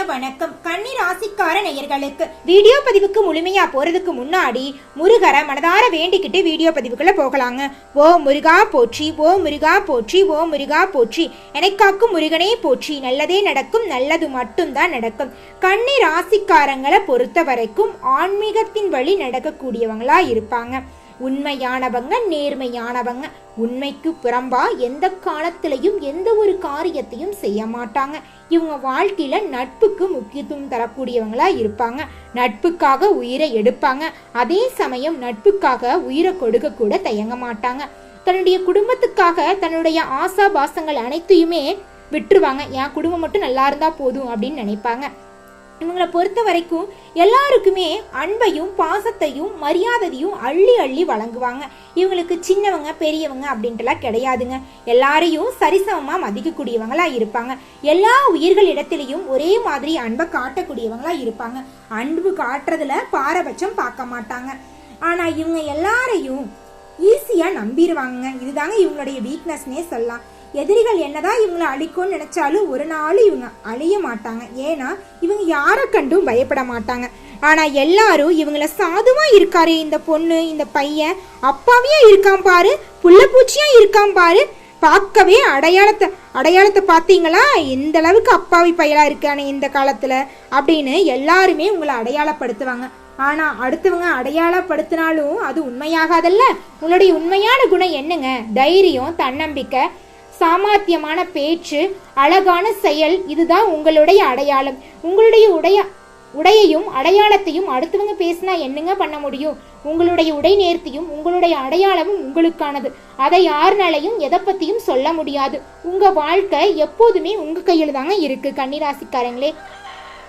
இனிய வணக்கம். கன்னி ராசிக்கார நேயர்களுக்கு வீடியோ பதிவுக்கு முழுமையா போறதுக்கு முன்னாடி முருகரை மனதார வேண்டிக்கிட்டு வீடியோ பதிவுக்குள்ள போகலாங்க. ஓ முருகா போற்றி ஓ முருகா போற்றி ஓ முருகா போற்றி. எனக்காக்கும் முருகனே போற்றி. நல்லதே நடக்கும் நல்லது மட்டும்தான் நடக்கும். கன்னி ராசிக்காரங்களை பொறுத்த வரைக்கும் ஆன்மீகத்தின் வழி நடக்கக்கூடியவங்களா இருப்பாங்க. உண்மையானவங்க நேர்மையானவங்க. உண்மைக்கு புறம்பா எந்த காலத்திலையும் எந்த ஒரு காரியத்தையும் செய்ய மாட்டாங்க. இவங்க வாழ்க்கையில் நட்புக்கு முக்கியத்துவம் தரக்கூடியவங்களாக இருப்பாங்க. நட்புக்காக உயிரை எடுப்பாங்க. அதே சமயம் நட்புக்காக உயிரை கொடுக்க கூட தயங்க மாட்டாங்க. தன்னுடைய குடும்பத்துக்காக தன்னுடைய ஆசா பாசங்கள் அனைத்தையுமே விட்டுருவாங்க. என் குடும்பம் மட்டும் நல்லா இருந்தால் போதும் அப்படின்னு நினைப்பாங்க. இவங்களை பொறுத்த வரைக்கும் எல்லாருக்குமே அன்பையும் பாசத்தையும் மரியாதையும் அள்ளி அள்ளி வழங்குவாங்க. இவங்களுக்கு சின்னவங்க பெரியவங்க அப்படின்ட்டுலாம் கிடையாதுங்க. எல்லாரையும் சரிசமமாக மதிக்கக்கூடியவங்களாக இருப்பாங்க. எல்லா உயிர்களிடத்திலையும் ஒரே மாதிரி அன்பை காட்டக்கூடியவங்களாக இருப்பாங்க. அன்பு காட்டுறதுல பாரபட்சம் பார்க்க மாட்டாங்க. ஆனால் இவங்க எல்லாரையும் ஈஸியாக நம்பிடுவாங்க இதுதாங்க இவங்களுடைய வீக்னஸ்னே சொல்லலாம். எதிரிகள் என்னதான் இவங்களை அழிக்கும்னு நினைச்சாலும் ஒரு நாள் இவங்க அழிய மாட்டாங்க. ஏன்னா இவங்க யாரை கண்டும் பயப்பட மாட்டாங்க. ஆனா எல்லாரும் இவங்கள சாதுவாக இருக்காரு இந்த பொண்ணு இந்த பையன். அப்பாவியா இருக்கான் பாரு புள்ளப்பூச்சியா இருக்கான் பாரு. பார்க்கவே அடையாளத்தை அடையாளத்தை பார்த்தீங்களா? எந்த அளவுக்கு அப்பாவி பையலா இருக்கானே இந்த காலத்துல அப்படின்னு எல்லாருமே உங்களை அடையாளப்படுத்துவாங்க. ஆனா அடுத்தவங்க அடையாளப்படுத்தினாலும் அது உண்மையாகாதல்ல. உங்களுடைய உண்மையான குணம் என்னங்க? தைரியம் தன்னம்பிக்கை சாமர்த்தியமான பேச்சு அழகான செயல் இதுதான் உங்களுடைய அடையாளம். உங்களுடைய உடைய உடையையும் அடையாளத்தையும் அடுத்தவங்க பேசினா என்னங்க பண்ண முடியும்? உங்களுடைய உடை நேர்த்தியும் உங்களுடைய அடையாளமும் உங்களுக்கானது. அதை யாருனாலையும் எதை பத்தியும் சொல்ல முடியாது. உங்க வாழ்க்கை எப்போதுமே உங்க கையில் தாங்க இருக்கு கன்னிராசிக்காரங்களே.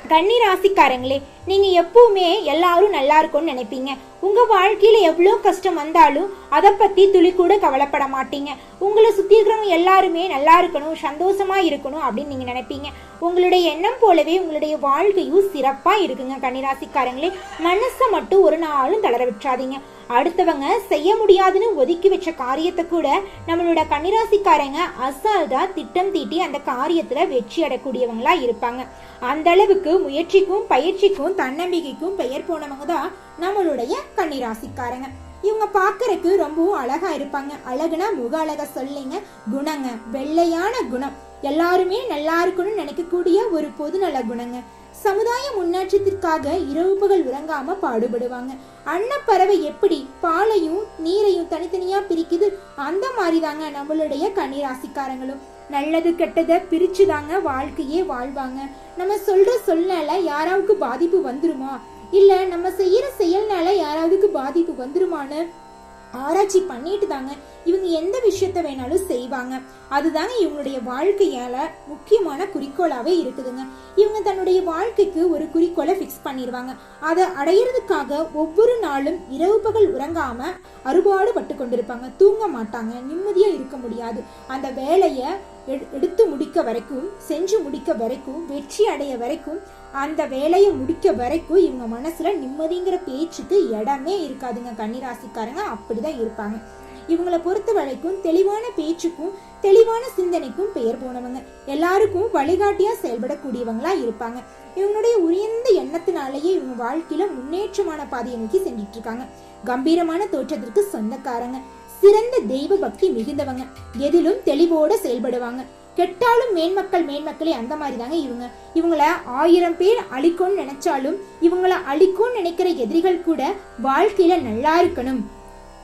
கன்னி ராசிக்காரங்களே நீங்கள் எப்பவுமே எல்லாரும் நல்லா இருக்கும்னு நினைப்பீங்க. உங்கள் வாழ்க்கையில் எவ்வளோ கஷ்டம் வந்தாலும் அதை பற்றி துளி கூட கவலைப்பட மாட்டீங்க. உங்களை சுற்றி இருக்கிறவங்க எல்லாருமே நல்லா இருக்கணும் சந்தோஷமாக இருக்கணும் அப்படின்னு நீங்கள் நினைப்பீங்க. உங்களுடைய எண்ணம் போலவே உங்களுடைய வாழ்க்கையும் சிறப்பாக இருக்குங்க கன்னிராசிக்காரங்களே. மனசை மட்டும் ஒரு நாளும் தளர விட்டுறாதீங்க. அடுத்தவங்க செய்ய முடியாதுன்னு ஒதுக்கி வச்ச காரியத்தை கூட நம்மளோட கன்னிராசிக்காரங்க அசால்ட்டா திட்டம் தீட்டி அந்த காரியத்துல வெற்றி அடையக்கூடியவங்களா இருப்பாங்க. அந்த அளவுக்கு முயற்சிக்கும் பயிற்சிக்கும் தன்னம்பிக்கைக்கும் பெயர் போனவங்க தான் நம்மளுடைய கன்னிராசிக்காரங்க. இவங்க பார்க்கறதுக்கு ரொம்பவும் அழகா இருப்பாங்க. அழகுனா முக அழக சொல்லிங்க. குணங்க வெள்ளையான குணம். எல்லாருமே நல்லா இருக்கணும்னு நினைக்கக்கூடிய ஒரு பொது நல்ல குணங்க. சமுதாய முன்னேற்றத்திற்காக இரவு பகல் உறங்காம பாடுபடுவாங்க. அன்னப்பறவை எப்படி பாலையும் நீரையும் தனித்தனியா பிரிக்குது அந்த மாதிரி தாங்க நம்மளுடைய கன்னிராசிக்காரங்களும். நல்லது கெட்டதை பிரிச்சு தாங்க வாழ்க்கையே வாழ்வாங்க. நம்ம சொல்ற சொல்னால யாராவுக்கு பாதிப்பு வந்துருமா? இல்ல நம்ம செய்யற செயல்னால யாராவதுக்கு பாதிப்பு வந்துருமான்னு ஆராய்ச்சி பண்ணிட்டு தாங்க. இவங்க எந்த விஷயத்த வேணாலும் செய்வாங்க. அதுதாங்க இவங்களுடைய வாழ்க்கையால முக்கியமான குறிக்கோளாவே இருக்குதுங்க. இவங்க தன்னுடைய வாழ்க்கைக்கு ஒரு குறிக்கோளை ஃபிக்ஸ் பண்ணிடுவாங்க அதை அடையிறதுக்காக ஒவ்வொரு நாளும் இரவு பகல் உறங்காம அறுபாடு பட்டு கொண்டிருப்பாங்க. தூங்க மாட்டாங்க. நிம்மதியா இருக்க முடியாது. அந்த வேலையை எடு- எடுத்து முடிக்க வரைக்கும் செஞ்சு முடிக்க வரைக்கும் வெற்றி அடைய வரைக்கும் அந்த வேலையை முடிக்க வரைக்கும் இவங்க மனசில் நிம்மதிங்கிற பேச்சுக்கு இடமே இருக்காதுங்க கன்னிராசிக்காரங்க. அப்படிதான் இருப்பாங்க. இவங்கள பொறுத்த வரைக்கும் தெளிவான பேச்சுக்கும் தெளிவான சிந்தனைக்கும் பெயர் போனவங்க. எல்லாருக்கும் வழிகாட்டியா செயல்படக்கூடியவங்களா இருப்பாங்க. இவங்களுடைய உயர்ந்த எண்ணத்தினாலேயே இவங்க வாழ்க்கையில முன்னேற்றமான பாதையை நோக்கி சென்றுட்டு இருக்காங்க கம்பீரமான தோற்றத்திற்கு சொந்தக்காரங்க. சிறந்த தெய்வ பக்தி மிகுந்தவங்க. எதிலும் தெளிவோட செயல்படுவாங்க. கெட்டாலும் மேன்மக்கள் மேன்மக்களே அந்த மாதிரி தாங்க இவங்க. இவங்கள ஆயிரம் பேர் அழிக்கும்னு நினைச்சாலும் இவங்கள அழிக்கும்னு நினைக்கிற எதிரிகள் கூட வாழ்க்கையில நல்லா இருக்கணும்.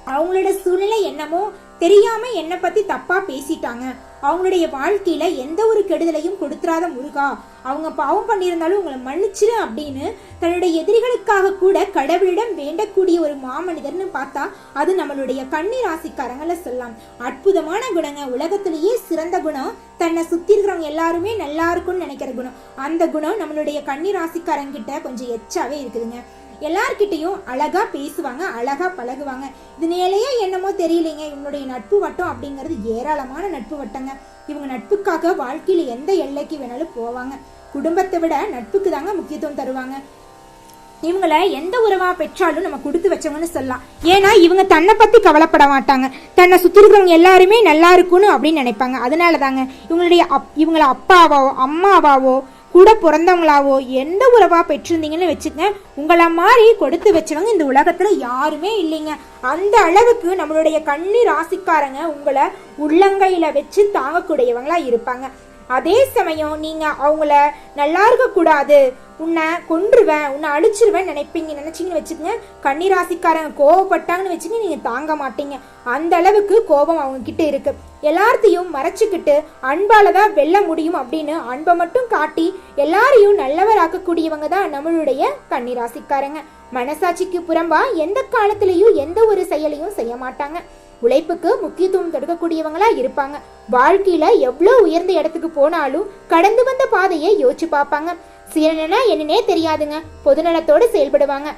அவங்களோட சூழ்நிலை என்னமோ தெரியாம என்னை பத்தி தப்பா பேசிட்டாங்க. அவங்களுடைய வாழ்க்கையில எந்த ஒரு கெடுதலையும் கொடுத்துறாத முருகா. அவங்க பாவம் பண்ணியிருந்தாலும் உங்களை மன்னிச்சிரு அப்படின்னு தன்னுடைய எதிரிகளுக்காக கூட கடவுளிடம் வேண்டக்கூடிய ஒரு மாமனிதர்னு பார்த்தா அது நம்மளுடைய கண்ணீர் ராசிக்காரங்கள சொல்லலாம். அற்புதமான குணங்க. உலகத்திலேயே சிறந்த குணம் தன்னை சுத்தி இருக்கிறவங்க எல்லாருமே நல்லா இருக்கும்னு நினைக்கிற குணம். அந்த குணம் நம்மளுடைய கன்னி ராசிக்காரங்கிட்ட கொஞ்சம் எச்சாவே இருக்குதுங்க. எல்லார்கிட்டையும் அழகா பேசுவாங்க அழகா பழகுவாங்க. இதனாலேயே என்னமோ தெரியலைங்க. இவங்களுடைய நட்பு வட்டம் அப்படிங்கிறது ஏராளமான நட்பு வட்டங்க. இவங்க நட்புக்காக வாழ்க்கையில எந்த எல்லைக்கு வேணாலும் போவாங்க. குடும்பத்தை விட நட்புக்கு தாங்க முக்கியத்துவம் தருவாங்க. இவங்கள எந்த உறவா பெற்றாலும் நம்ம கொடுத்து வச்சவங்கன்னு சொல்லலாம். ஏன்னா இவங்க தன்னை பத்தி கவலைப்பட மாட்டாங்க. தன்னை சுத்தி இருக்கிறவங்க எல்லாருமே நல்லா இருக்கணும் அப்படின்னு நினைப்பாங்க. அதனால தாங்க இவங்களுடைய அப் இவங்கள அப்பாவாவோ அம்மாவாவோ கூட பிறந்தவங்களாவோ எந்த உறவா பெற்றிருந்தீங்கன்னு வச்சுக்கங்க உங்களை மாதிரி கொடுத்து வச்சவங்க இந்த உலகத்துல யாருமே இல்லைங்க. அந்த அளவுக்கு நம்மளுடைய கண்ணீர் ராசிக்காரங்க உங்களை உள்ளங்கையில வச்சு தாங்கக்கூடியவங்களா இருப்பாங்க. அதே சமயம் நீங்க அவங்கள நல்லா இருக்க கூடாது. உன்னை கொன்றுவேன் உன்னை அழிச்சிருவேன் நினைப்பீங்க. நினச்சிங்கன்னு வச்சுக்கோங்க. கன்னிராசிக்காரங்க கோவப்பட்டாங்கன்னு வச்சுங்க நீங்க தாங்க மாட்டீங்க. அந்த அளவுக்கு கோபம் அவங்க கிட்ட இருக்கு. எல்லாத்தையும் மறைச்சிக்கிட்டு அன்பால தான் வெல்ல முடியும் அப்படின்னு அன்பை மட்டும் காட்டி எல்லாரையும் நல்லவராக்கக்கூடியவங்க தான் நம்மளுடைய கன்னிராசிக்காரங்க. மனசாட்சிக்கு புறம்பா எந்த காலத்திலையும் எந்த ஒரு செயலையும் செய்ய மாட்டாங்க. உழைப்புக்கு முக்கியத்துவம் கொடுக்கக்கூடியவங்களா இருப்பாங்க. வாழ்க்கையில எவ்வளவு உயர்ந்த இடத்துக்கு போனாலும் கடந்து வந்த பாதையை யோசிச்சு பார்ப்பாங்க. சீரனா என்னன்னே தெரியாதுங்க. பொதுநலத்தோடு செயல்படுவாங்க.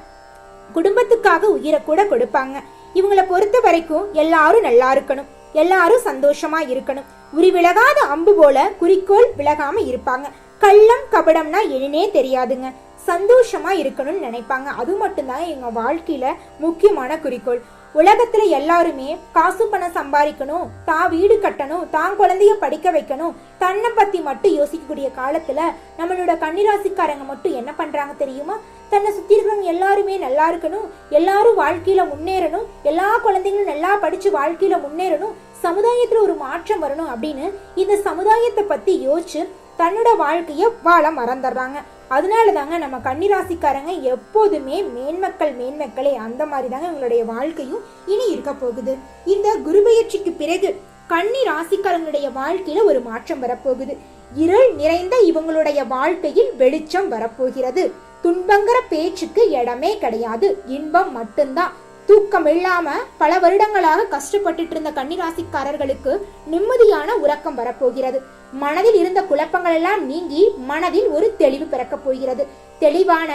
குடும்பத்துக்காக உயிரை கூட கொடுப்பாங்க. இவங்கள பொறுத்த வரைக்கும் எல்லாரும் நல்லா இருக்கணும். எல்லாரும் சந்தோஷமா இருக்கணும். உரி விலகாத அம்பு போல குறிக்கோள் விலகாம இருப்பாங்க. கள்ளம் கபடம்னா என்னன்னே தெரியாதுங்க. சந்தோஷமா இருக்கணும்னு நினைப்பாங்க. அது மட்டும்தான் எங்க வாழ்க்கையில முக்கியமான குறிக்கோள். உலகத்துல எல்லாருமே காசு பணம் சம்பாதிக்கணும் தான் வீடு கட்டணும் தான் குழந்தைய படிக்க வைக்கணும் தன்னை பத்தி மட்டும் யோசிக்கக்கூடிய காலத்துல நம்மளோட கன்னிராசிக்காரங்க மட்டும் என்ன பண்றாங்க தெரியுமா? தன்னை சுத்தி இருக்கிறவங்க எல்லாருமே நல்லா இருக்கணும் எல்லாரும் வாழ்க்கையில முன்னேறணும் எல்லா குழந்தைங்களும் நல்லா படிச்சு வாழ்க்கையில முன்னேறணும் சமுதாயத்துல ஒரு மாற்றம் வரணும் அப்படின்னு இந்த சமுதாயத்தை பத்தி யோசிச்சு தன்னோட வாழ்க்கைய வாழ மறந்துடுறாங்க. அதனால தாங்க நம்ம கன்னிராசிக்காரங்க எப்போதுமே மேன்மக்கள் மேன்மக்களே அந்த மாதிரி தாங்க இவங்களுடைய வாழ்க்கையும் இனி இருக்க போகுது. இந்த குருபெயர்ச்சிக்கு பிறகு கன்னி ராசிக்காரங்களுடைய வாழ்க்கையில ஒரு மாற்றம் வரப்போகுது. இருள் நிறைந்த இவங்களுடைய வாழ்க்கையில் வெளிச்சம் வரப்போகிறது. துன்பங்கிற பேச்சுக்கு இடமே கிடையாது. இன்பம் மட்டும்தான். தூக்கம் இல்லாம பல வருடங்களாக கஷ்டப்பட்டுட்டு இருந்த கன்னிராசிக்காரர்களுக்கு நிம்மதியான உறக்கம் வரப்போகிறது. மனதில் இருந்த குழப்பங்கள் எல்லாம் நீங்கி மனதில் ஒரு தெளிவு பிறக்கப் போகிறது. தெளிவான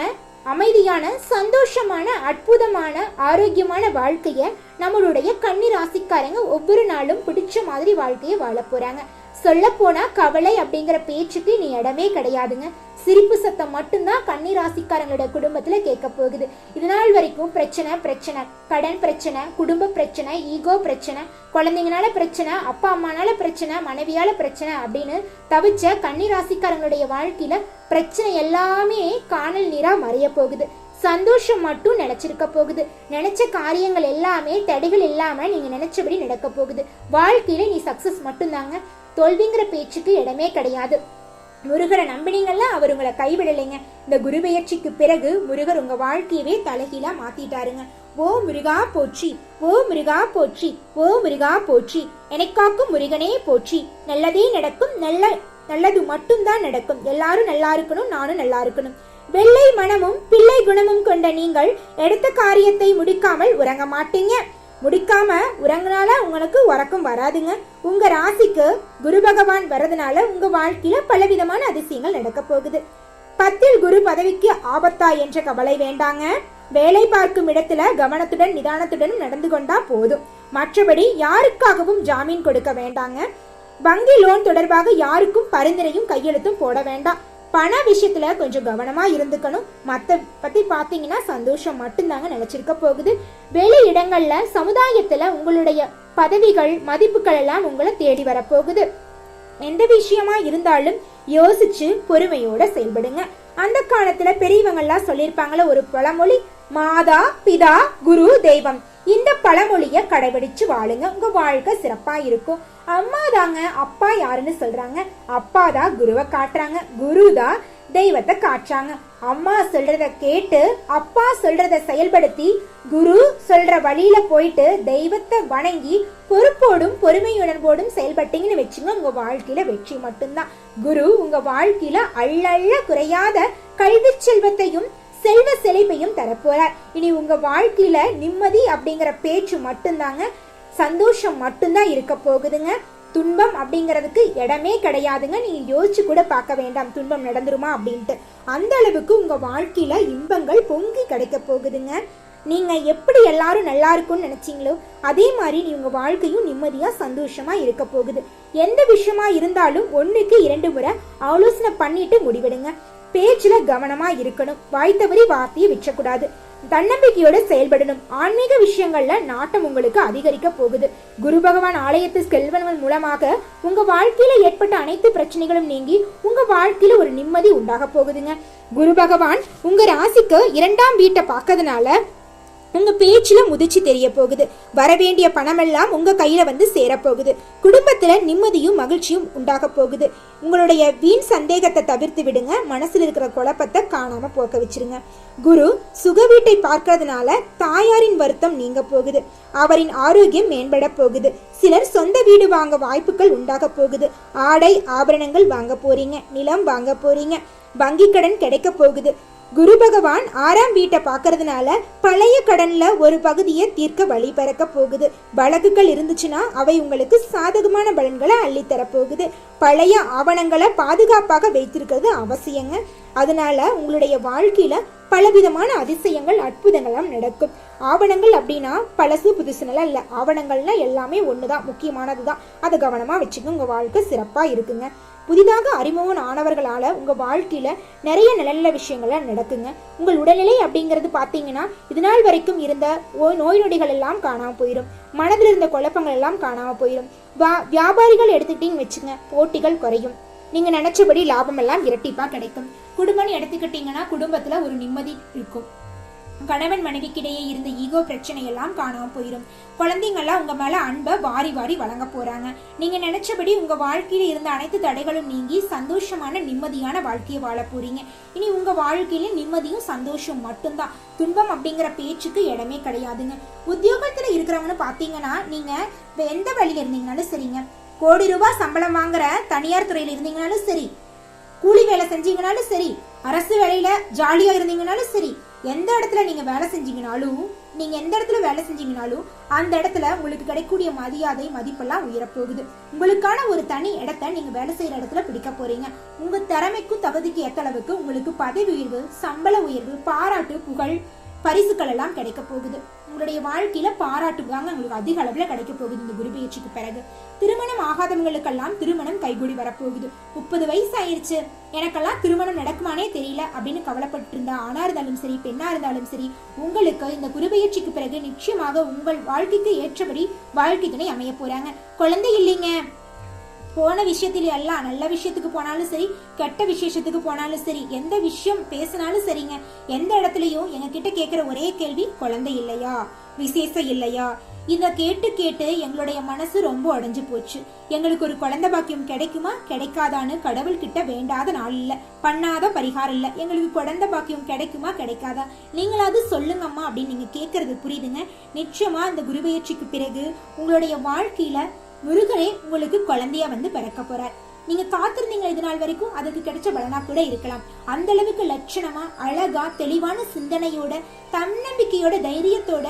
அமைதியான சந்தோஷமான அற்புதமான ஆரோக்கியமான வாழ்க்கைய நம்மளுடைய கன்னிராசிக்காரங்க ஒவ்வொரு நாளும் பிடிச்ச மாதிரி வாழ்க்கையை வாழ போறாங்க. சொல்ல போனா கவலை அப்படிங்கிற பேச்சுக்கு நீ இடமே கிடையாதுங்க. சிரிப்பு சத்தம் மட்டும்தான் கன்னி ராசிக்காரங்களோட குடும்பத்துல கேட்க போகுது. இது நாள் வரைக்கும் பிரச்சனை பிரச்சனை கடன் பிரச்சனை குடும்ப பிரச்சனை ஈகோ பிரச்சனை குழந்தைங்கனால பிரச்சனை அப்பா அம்மானால பிரச்சனை மனைவியால பிரச்சனை அப்படின்னு தவிச்ச கன்னி ராசிக்காரங்களுடைய வாழ்க்கையில பிரச்சனை எல்லாமே காணல் நீரா மறைய போகுது. சந்தோஷம் மட்டும் நினைச்சிருக்க போகுது. நினைச்ச காரியங்கள் எல்லாமே தடைகள் இல்லாம நீங்க நினைச்சபடி நடக்க போகுது. வாழ்க்கையில நீ சக்சஸ் மட்டும்தாங்க. தோல்விங்கிற பேச்சுக்கு இடமே கிடையாது. முருகரை நம்பினீங்கல்ல அவர் உங்களை கைவிடலைங்க. இந்த குருபெயர்ச்சிக்கு பிறகு முருகர் உங்க வாழ்க்கையவே தலைகீழா மாத்திட்டாருங்க. ஓ முருகா போற்றி ஓ முருகா போற்றி ஓ முருகா போற்றி எனக்காக்கும் முருகனே போற்றி. நல்லதே நடக்கும் நல்ல நல்லது மட்டும்தான் நடக்கும். எல்லாரும் நல்லா இருக்கணும் நானும் நல்லா இருக்கணும். வெள்ளை மனமும் பிள்ளை குணமும் கொண்ட நீங்கள் எடுத்த காரியத்தை முடிக்காமல் உறங்க மாட்டீங்க. முடிக்காம உறங்கினால உங்களுக்கு உறக்கம் வராதுங்க. உங்க ராசிக்கு குரு பகவான் வரதுனால உங்க வாழ்க்கையில பலவிதமான அதிசயங்கள் நடக்க போகுது. பத்தில் குரு பதவிக்கு ஆபத்தா என்ற கவலை வேண்டாங்க. வேலை பார்க்கும் இடத்துல கவனத்துடன் நிதானத்துடன் நடந்து கொண்டா போதும். மற்றபடி யாருக்காகவும் ஜாமீன் கொடுக்க வேண்டாங்க. வங்கி லோன் தொடர்பாக யாருக்கும் பரிந்துரையும் கையெழுத்தும் போட வேண்டாம். பண விஷயத்துல கொஞ்சம் கவனமா இருந்துக்கணும். மத்த பத்தி பாத்தீங்கன்னா சந்தோஷம் மட்டும்தாங்க நினைச்சிருக்க போகுது. வெளி இடங்கள்ல சமுதாயத்துல உங்களுடைய பதவிகள் மதிப்புகள் எல்லாம் உங்களை தேடி வரப்போகுது எந்த விஷயமா இருந்தாலும் யோசிச்சு பொறுமையோட செயல்படுங்க. அந்த காலத்துல பெரியவங்கெல்லாம் சொல்லியிருப்பாங்களே ஒரு பழமொழி மாதா பிதா குரு தெய்வம். இந்த பழமொழிய கடைபிடிச்சு வாழுங்க. உங்க வாழ்க்கை சிறப்பா இருக்கும். அம்மா தாங்க அப்பா யாருன்னு சொல்றாங்க. அப்பா தான் குருவை காட்டுறாங்க. குரு தான் தெய்வத்தை காட்டுறாங்க. அம்மா சொல்றத கேட்டு அப்பா சொல்றத செயல்படுத்தி குரு சொல்ற வழியில போயிட்டு தெய்வத்தை வணங்கி பொறுப்போடும் பொறுமையுணர்வோடும் செயல்பட்டீங்கன்னு வச்சுங்க உங்க வாழ்க்கையில வெற்றி மட்டும்தான். குரு உங்க வாழ்க்கையில அள்ளள்ள குறையாத கல்வி செல்வத்தையும் செல்வ செழிப்பையும் தரப்போறார். இனி உங்க வாழ்க்கையில நிம்மதி அப்படிங்கிற பேச்சு மட்டும்தாங்க சந்தோஷம் மட்டும்தான் இருக்க போகுதுங்க. துன்பம் அப்படிங்கிறதுக்கு இடமே கிடையாதுங்க. நீங்கள் யோசிச்சு கூட பார்க்க வேண்டாம். துன்பம் நடந்துருமா அப்படின்ட்டு. அந்த அளவுக்கு உங்கள் வாழ்க்கையில் இன்பங்கள் பொங்கி கிடைக்க போகுதுங்க. நீங்கள் எப்படி எல்லாரும் நல்லா இருக்கும்னு நினச்சிங்களோ அதே மாதிரி நீ உங்கள் வாழ்க்கையும் நிம்மதியாக சந்தோஷமாக இருக்க போகுது. எந்த விஷயமா இருந்தாலும் ஒன்றுக்கு இரண்டு முறை ஆலோசனை பண்ணிட்டு முடிவெடுங்க. பேச்சில் கவனமாக இருக்கணும். வாய்த்தவரி வார்த்தையை விற்றக்கூடாது தன்னம்பிக்கையோடு செயல்படணும். ஆன்மீக விஷயங்கள்ல நாட்டம் உங்களுக்கு அதிகரிக்க போகுது. குரு பகவான் ஆலயத்து செல்வன் மூலமாக உங்க வாழ்க்கையில ஏற்பட்ட அனைத்து பிரச்சனைகளும் நீங்கி உங்க வாழ்க்கையில ஒரு நிம்மதி உண்டாக போகுதுங்க. குரு பகவான் உங்க ராசிக்கு இரண்டாம் வீட்டை பார்க்கறதுனால உங்க பேச்சுல முதிர்ச்சி தெரிய போகுது வரவேண்டிய பணமெல்லாம் உங்க கையில வந்து சேரப்போகுது. குடும்பத்துல நிம்மதியும் மகிழ்ச்சியும் உண்டாக போகுது. உங்களுடைய வீண் சந்தேகத்தை தவிர்த்து விடுங்க. மனசுல இருக்கிற குழப்பத்தை காணாம போக்க வச்சிருங்க. குரு சுக வீட்டை பார்க்கறதுனால தாயாரின் வருத்தம் நீங்க போகுது. அவரின் ஆரோக்கியம் மேம்பட போகுது. சிலர் சொந்த வீடு வாங்க வாய்ப்புகள் உண்டாக போகுது. ஆடை ஆபரணங்கள் வாங்க போறீங்க. நிலம் வாங்க போறீங்க. வங்கி கடன் கிடைக்க போகுது. குரு பகவான் ஆறாம் வீட்டை பார்க்கறதுனால பழைய கடன்ல ஒரு பகுதியை தீர்க்க வழி பறக்க போகுது. வழக்குகள் இருந்துச்சுன்னா அவை உங்களுக்கு சாதகமான பலன்களை அள்ளித்தர போகுது பழைய ஆவணங்களை பாதுகாப்பாக வைத்திருக்கிறது அவசியங்க. அதனால உங்களுடைய வாழ்க்கையில பலவிதமான அதிசயங்கள் அற்புதங்கள்லாம் நடக்கும். ஆவணங்கள் அப்படின்னா பழசு புதுசுனெல்லாம் இல்லை. ஆவணங்கள்னா எல்லாமே ஒன்று தான் முக்கியமானது தான் அதை கவனமாக வச்சுக்கோங்க. உங்கள் வாழ்க்கை சிறப்பாக இருக்குங்க. புதிதாக அறிமுகம் ஆனவர்களால் உங்கள் வாழ்க்கையில் நிறைய நல்ல நல்ல விஷயங்கள்லாம் நடக்குங்க. உங்கள் உடல்நிலை அப்படிங்கிறது பார்த்தீங்கன்னா இது நாள் வரைக்கும் இருந்த ஓ- நோய் நொடிகள் எல்லாம் காணாமல் போயிடும் மனதில் இருந்த குழப்பங்கள் எல்லாம் காணாமல் போயிடும் வா வியாபாரிகள் எடுத்துக்கிட்டீங்கன்னு வச்சுங்க போட்டிகள் குறையும். நீங்கள் நினச்சபடி லாபம் எல்லாம் இரட்டிப்பாக கிடைக்கும். குடும்பம்னு எடுத்துக்கிட்டீங்கன்னா குடும்பத்தில் ஒரு நிம்மதி இருக்கும். கணவன் மனைவிக்கிடையே இருந்த ஈகோ பிரச்சனையெல்லாம் காணாம போயிடும் குழந்தைங்கெல்லாம் உங்க மேல அன்பை வாரி வாரி வழங்க போறாங்க. நீங்க நினைச்சபடி உங்க வாழ்க்கையில இருந்த அனைத்து தடைகளும் நீங்கி சந்தோஷமான நிம்மதியான வாழ்க்கையை வாழ போறீங்க. இனி உங்க வாழ்க்கையில நிம்மதியும் சந்தோஷம் மட்டும்தான். துன்பம் அப்படிங்கிற பேச்சுக்கு இடமே கிடையாதுங்க. உத்தியோகத்துல இருக்கிறவங்கன்னு பாத்தீங்கன்னா நீங்க எந்த வழியில இருந்தீங்கனாலும் சரிங்க. கோடி ரூபாய் சம்பளம் வாங்குற தனியார் துறையில இருந்தீங்கனாலும் சரி. கூலி வேலை செஞ்சீங்கனாலும் சரி. அரசு வேலையில ஜாலியா இருந்தீங்கனாலும் சரி. எந்த இடத்துல நீங்க வேலை செஞ்சீங்கனாலும் நீங்க எந்த இடத்துல வேலை செஞ்சீங்கனாலும் அந்த இடத்துல உங்களுக்கு கிடைக்கக்கூடிய மரியாதை மதிப்பெல்லாம் உயரப்போகுது. உங்களுக்கான ஒரு தனி இடத்த நீங்க வேலை செய்யற இடத்துல பிடிக்க போறீங்க. உங்க திறமைக்கும் தகுதிக்கு ஏத்த அளவுக்கு உங்களுக்கு பதவி உயர்வு சம்பள உயர்வு பாராட்டு புகழ் பரிசுகள் எல்லாம் கிடைக்க போகுது. உங்களுடைய வாழ்க்கையில பாராட்டு தாங்க உங்களுக்கு அதிக அளவுல கிடைக்க போகுது இந்த குரு பயிற்சிக்கு பிறகு. திருமணம் ஆகாதவங்களுக்கெல்லாம் திருமணம் கைகூடி வரப்போகுது. முப்பது வயசு ஆயிருச்சு எனக்கெல்லாம் திருமணம் நடக்குமானே தெரியல அப்படின்னு கவலைப்பட்டு இருந்தா ஆணா இருந்தாலும் சரி பெண்ணா இருந்தாலும் சரி உங்களுக்கு இந்த குரு பயிற்சிக்கு பிறகு நிச்சயமாக உங்கள் வாழ்க்கைக்கு ஏற்றபடி வாழ்க்கை துணை அமைய போறாங்க. குழந்தை இல்லைங்க. போன விஷயத்தில் எல்லாம் நல்ல விஷயத்துக்கு போனாலும் சரி கெட்ட விசேஷத்துக்கு போனாலும் சரி எந்த விஷயம் பேசினாலும் சரிங்க. எந்த இடத்துலையும் எங்ககிட்ட கேட்குற ஒரே கேள்வி குழந்தை இல்லையா? விசேஷம் இல்லையா? இதை கேட்டு கேட்டு எங்களுடைய மனசு ரொம்ப அடைஞ்சு போச்சு. எங்களுக்கு ஒரு குழந்தை பாக்கியம் கிடைக்குமா? கிடைக்காதான்னு கடவுள்கிட்ட வேண்டாத நாள் இல்லை. பண்ணாத பரிகாரம் இல்லை. எங்களுக்கு குழந்தை பாக்கியம் கிடைக்குமா? கிடைக்காதா? நீங்களாவது சொல்லுங்கம்மா அப்படின்னு நீங்கள் கேட்குறது புரியுதுங்க. நிச்சயமாக இந்த குருபெயர்ச்சிக்கு பிறகு உங்களுடைய வாழ்க்கையில் முருகனே உங்களுக்கு குழந்தையா வந்து பிறக்க போறார். நீங்க காத்திருந்தீங்க இது நாள் வரைக்கும் அதுக்கு கிடைச்ச பலனா கூட இருக்கலாம். அந்த அளவுக்கு லட்சணமா அழகா தெளிவான சிந்தனையோட தன்னம்பிக்கையோட தைரியத்தோட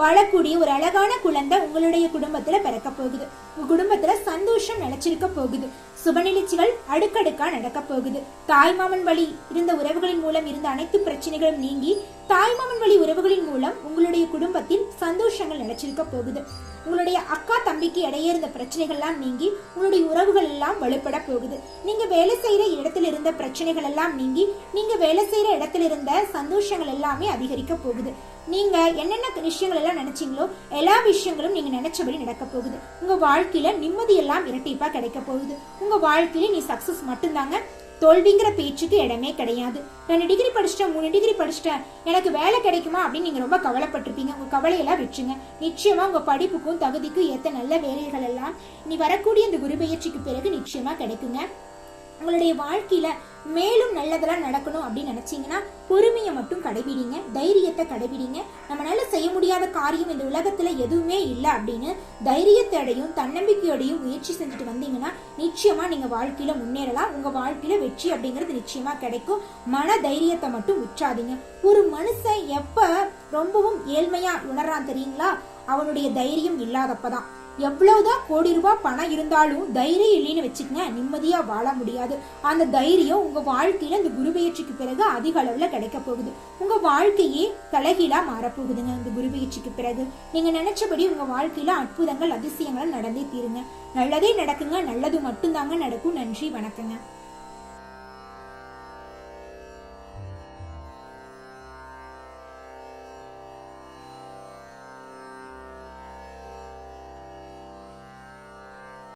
வாழக்கூடிய ஒரு அழகான குழந்தை உங்களுடைய குடும்பத்துல பிறக்க போகுது. உங்க குடும்பத்துல சந்தோஷம் நினைச்சிருக்க போகுது. சுப நிகழ்ச்சிகள் அடுக்கடுக்கா நடக்க போகுது. தாய்மாமன் வழி இருந்த உறவுகளின் மூலம் இருந்த அனைத்து பிரச்சனைகளும் நீங்கி தாய்மாமன் வழி உறவுகளின் மூலம் உங்களுடைய குடும்பத்தில் சந்தோஷங்கள் நினைச்சிருக்க போகுது. உங்களுடைய அக்கா தம்பிக்கு இடையே இருந்த பிரச்சனைகள்லாம் நீங்கி உங்களுடைய உறவுகள் எல்லாம் வலுப்பட போகுது. நீங்க வேலை செய்யற இடத்துல இருந்த பிரச்சனைகள் எல்லாம் நீங்கி நீங்க வேலை செய்யற இடத்துல இருந்த சந்தோஷங்கள் எல்லாமே அதிகரிக்க போகுது. நீங்க என்னென்ன விஷயங்கள் எல்லாம் நினைச்சீங்களோ எல்லா விஷயங்களும் நீங்க நினைச்சபடி நடக்க போகுது. உங்க வாழ்க்கையில நிம்மதி எல்லாம் இரட்டிப்பா கிடைக்க போகுது. உங்க வாழ்க்கையில நீ சக்சஸ் மட்டும்தாங்க தோல்விங்கிற பேச்சுக்கு இடமே கிடையாது. ரெண்டு டிகிரி படிச்சிட்டேன் மூணு டிகிரி படிச்சிட்டேன். எனக்கு வேலை கிடைக்குமா அப்படின்னு நீங்க ரொம்ப கவலைப்பட்டிருப்பீங்க. உங்க கவலையெல்லாம் விட்டுருங்க. நிச்சயமா உங்க படிப்புக்கும் தகுதிக்கும் ஏத்த நல்ல வேலைகள் எல்லாம் நீ வரக்கூடிய இந்த குரு பயிற்சிக்கு பிறகு நிச்சயமா கிடைக்குங்க. உங்களுடைய வாழ்க்கையில மேலும் நல்லதெல்லாம் நடக்கணும் அப்படின்னு நினைச்சீங்கன்னா பொறுமையை மட்டும் கடைபிடிங்க தைரியத்தை கடைபிடிங்க. நம்மளால செய்ய முடியாத காரியம் இந்த உலகத்துல எதுவுமே இல்லை அப்படின்னு தைரியத்தோடையும் தன்னம்பிக்கையோடையும் முயற்சி செஞ்சுட்டு வந்தீங்கன்னா நிச்சயமா நீங்க வாழ்க்கையில முன்னேறலாம். உங்க வாழ்க்கையில வெற்றி அப்படிங்கிறது நிச்சயமா கிடைக்கும். மன தைரியத்தை மட்டும் விற்றாதீங்க ஒரு மனுஷன் எப்ப ரொம்பவும் ஏழ்மையா உணர்றான் தெரியுங்களா? அவனுடைய தைரியம் இல்லாதப்பதான். எவ்வளவுதான் கோடி ரூபாய் பணம் இருந்தாலும் தைரியம் இல்லைன்னு வச்சுக்கங்க நிம்மதியா வாழ முடியாது. அந்த தைரியம் உங்க வாழ்க்கையில இந்த குரு பயிற்சிக்கு பிறகு அதிக அளவுல கிடைக்க போகுது. உங்க வாழ்க்கையே தலைகீழா மாறப்போகுதுங்க இந்த குரு பயிற்சிக்கு பிறகு. நீங்க நினைச்சபடி உங்க வாழ்க்கையில அற்புதங்கள் அதிசயங்கள் நடந்தே தீருங்க. நல்லதே நடக்குங்க நல்லது மட்டும்தாங்க நடக்கும். நன்றி வணக்கங்க.